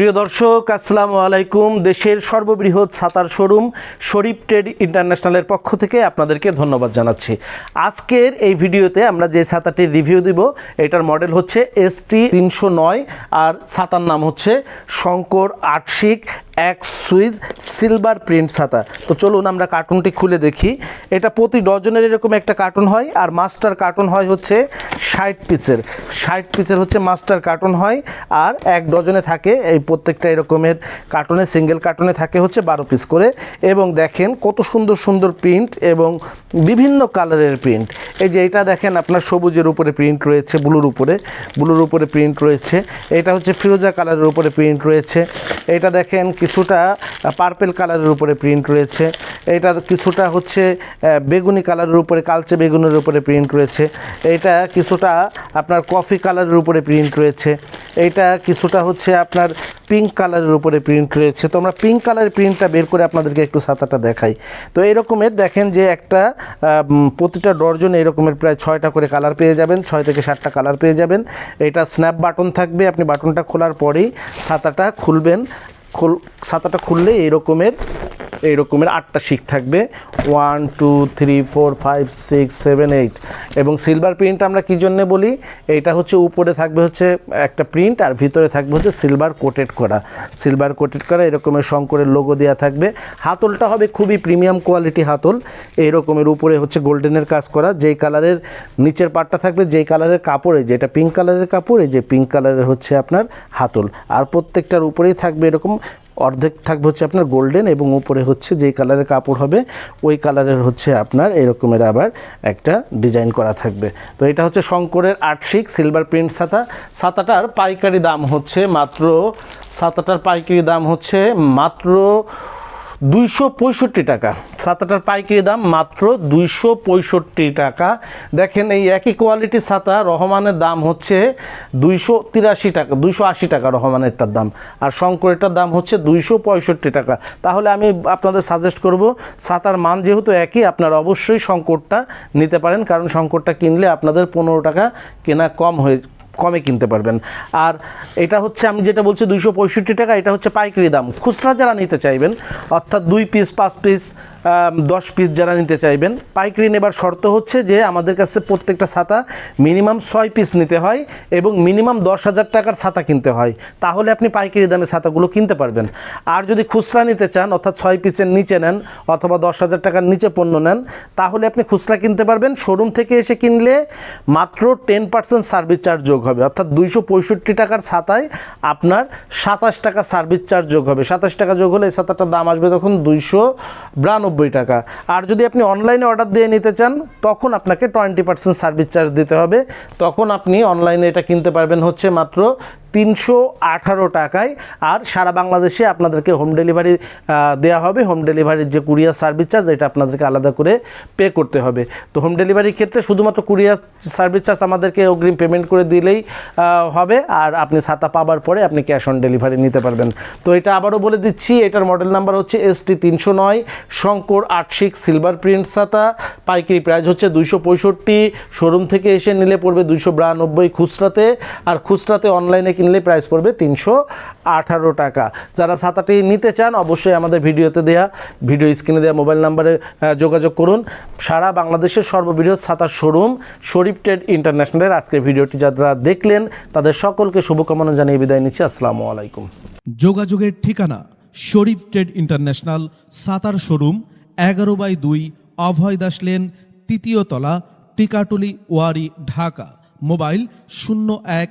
প্রিয় দর্শক, আসসালামু আলাইকুম। দেশের সর্ববৃহৎ ছাতার শোরুম শরীফ ট্রেড ইন্টারন্যাশনালের পক্ষ থেকে আপনাদেরকে ধন্যবাদ জানাচ্ছি। আজকের এই ভিডিওতে আমরা যে ছাতাটির রিভিউ দিব, এটার মডেল হচ্ছে এস টি তিনশো নয় আর ছাতার নাম হচ্ছে শঙ্কর আটশিক এক সুইজ সিলভার প্রিন্ট ছাতা। তো চলুন আমরা কার্টুনটি খুলে দেখি। এটা প্রতি ডজনের এরকম একটা কার্টুন হয়, আর মাস্টার কার্টুন হয় হচ্ছে ষাট পিসের। ষাট পিসের হচ্ছে মাস্টার কার্টুন হয়, আর এক ডজনে থাকে, এই প্রত্যেকটা এরকমের কার্টুনে, সিঙ্গেল কার্টুনে থাকে হচ্ছে বারো পিস করে। এবং দেখেন কত সুন্দর সুন্দর প্রিন্ট এবং বিভিন্ন কালারের প্রিন্ট। এই যে এটা দেখেন আপনার সবুজের উপরে প্রিন্ট রয়েছে, ব্লুর উপরে। ব্লুর উপরে প্রিন্ট রয়েছে। এটা হচ্ছে ফিরোজা কালারের উপরে প্রিন্ট রয়েছে। এটা দেখেন কিছুটা পার্পেল কালারের উপরে প্রিন্ট রয়েছে। এটা কিছুটা হচ্ছে বেগুনি কালারের উপরে, কালচে বেগুনের উপরে প্রিন্ট রয়েছে। এটা কিছুটা আপনার কফি কালারের উপরে প্রিন্ট রয়েছে। এইটা কিছুটা হচ্ছে আপনার পিঙ্ক কালারের উপরে প্রিন্ট রয়েছে। তো আমরা পিঙ্ক কালারের প্রিন্টটা বের করে আপনাদেরকে একটু ছাতাটা দেখাই। তো এরকমের দেখেন যে একটা প্রতিটা ডর্জনে এরকমের প্রায় ছয়টা করে কালার পেয়ে যাবেন, ছয় থেকে সাতটা কালার পেয়ে যাবেন। এটা স্ন্যাপ বাটন থাকবে, আপনি বাটনটা খোলার পরেই ছাতাটা খুলবেন। খুল ছাতাটা খুললে এরকমের রকমের এই রকমের আটটা শিক থাকবে। One two three four five six seven eight এবং সিলভার প্রিন্ট আমরা কী জন্যে বলি? এইটা হচ্ছে উপরে থাকবে হচ্ছে একটা প্রিন্ট আর ভিতরে থাকবে হচ্ছে সিলভার কোটেড করা। সিলভার কোটেড করা এরকমের শঙ্করের লোগো দেওয়া থাকবে। হাতলটা হবে খুবই প্রিমিয়াম কোয়ালিটি হাতল। এই রকমের উপরে হচ্ছে গোল্ডেনের কাজ করা। যেই কালারের নিচের পাটটা থাকবে, যেই কালারের কাপড়ে যেটা পিঙ্ক কালারের কাপড় যে পিঙ্ক কালারের হচ্ছে আপনার হাতল। আর প্রত্যেকটার উপরেই থাকবে এরকম অর্ধেক থাকবে হচ্ছে আপনার গোল্ডেন এবং উপরে হচ্ছে যেই কালারের কাপড় হবে, ওই কালারের হচ্ছে আপনার এরকমের আবার একটা ডিজাইন করা থাকবে। তো এটা হচ্ছে শঙ্করের আর্টশিক সিলভার প্রিন্ট ছাতা। ছাতাটার পাইকারি দাম হচ্ছে মাত্র, ছাতাটার পাইকারি দাম হচ্ছে মাত্র দুইশো পঁয়ষট্টি টাকা। ছাতাটার পাইকারি দাম মাত্র দুইশো পঁয়ষট্টি টাকা। দেখেন এই একই কোয়ালিটির ছাতা, রহমানের দাম হচ্ছে দুইশো তিরাশি টাকা, দুইশো আশি টাকা রহমানেরটার দাম। আর শঙ্করেরটার দাম হচ্ছে দুইশো পঁয়ষট্টি টাকা। তাহলে আমি আপনাদের সাজেস্ট করব, ছাতার মান যেহেতু একই, আপনারা অবশ্যই শঙ্করটা নিতে পারেন, কারণ শঙ্করটা কিনলে আপনাদের পনেরো টাকা কেনা কম হয়ে কমে কিনতে পারবেন। আর এটা হচ্ছে আমি যেটা বলছি দুইশো পঁয়ষট্টি টাকা, এটা হচ্ছে পাইকারি দাম। খুচরা যারা নিতে চাইবেন, অর্থাৎ দুই পিস পাঁচ পিস দশ পিস যারা নিতে চাইবেন, পাইকারি নেবার শর্ত হচ্ছে যে আমাদের কাছে প্রত্যেকটা ছাতা মিনিমাম ছয় পিস নিতে হয় এবং মিনিমাম দশ হাজার টাকার ছাতা কিনতে হয়। তাহলে আপনি পাইকারি দামে ছাতাগুলো কিনতে পারবেন। আর যদি খুচরা নিতে চান, অর্থাৎ ছয় পিসের নিচে নেন অথবা দশ হাজার টাকার নিচে পণ্য নেন, তাহলে আপনি খুচরা কিনতে পারবেন। শোরুম থেকে এসে কিনলে মাত্র টেন পার্সেন্ট সার্ভিস চার্জ যোগ হবে। অর্থাৎ দুইশো পঁয়ষট্টি টাকার ছাতায় আপনার সাতাশ টাকা সার্ভিস চার্জ যোগ হবে। সাতাশ টাকা যোগ হলে এই ছাতাটার দাম আসবে তখন দুইশো বিরানব্বই টাকা। আর যদি আপনি অনলাইনে অর্ডার দিয়ে নিতে চান, তখন আপনাকে টোয়েন্টি পার্সেন্ট সার্ভিস চার্জ দিতে হবে। তখন আপনি অনলাইনে এটা কিনতে পারবেন হচ্ছে মাত্র তিনশো আঠারো টাকায় আর সারা বাংলাদেশে আপনাদেরকে হোম ডেলিভারি দেওয়া হবে। হোম ডেলিভারির যে কুরিয়ার সার্ভিস চার্জ এটা আপনাদেরকে আলাদা করে পে করতে হবে। তো হোম ডেলিভারির ক্ষেত্রে শুধুমাত্র কুরিয়ার সার্ভিস চার্জ আমাদেরকে অগ্রিম পেমেন্ট করে দিলেই হবে। আর আপনি ছাতা পাবার পরে আপনি ক্যাশ অন ডেলিভারি নিতে পারবেন। তো এটা আবারও বলে দিচ্ছি, এটার মডেল নাম্বার হচ্ছে এস টি তিনশো নয়, শঙ্কর আটশিক সিলভার প্রিন্ট ছাতা। পাইকারি প্রাইস হচ্ছে দুইশো পঁয়ষট্টি শোরুম থেকে এসে নিলে পড়বে দুইশো বিরানব্বই খুচরাতে। আর খুচরাতে অনলাইনে কিনলে প্রাইস পড়বে তিনশো আঠারো টাকা। যারা ছাতাটি নিতে চান, অবশ্যই আমাদের ভিডিওতে দেয়া, ভিডিও স্ক্রিনে দেওয়া মোবাইল নাম্বারে যোগাযোগ করুন। সারা বাংলাদেশের সর্ববৃহৎ ছাতার শোরুম শরীফ ট্রেড ইন্টারন্যাশনালের আজকের ভিডিওটি যারা দেখলেন, তাদের সকলকে শুভকামনা জানিয়ে বিদায় নিচ্ছি। আসসালামু আলাইকুম। যোগাযোগের ঠিকানা শরীফ ট্রেড ইন্টারন্যাশনাল সাতার শোরুম এগারো বাই দুই, অভয় দাস লেন তৃতীয় তলা, টিকাটুলি, ওয়ারি, ঢাকা। মোবাইল শূন্য এক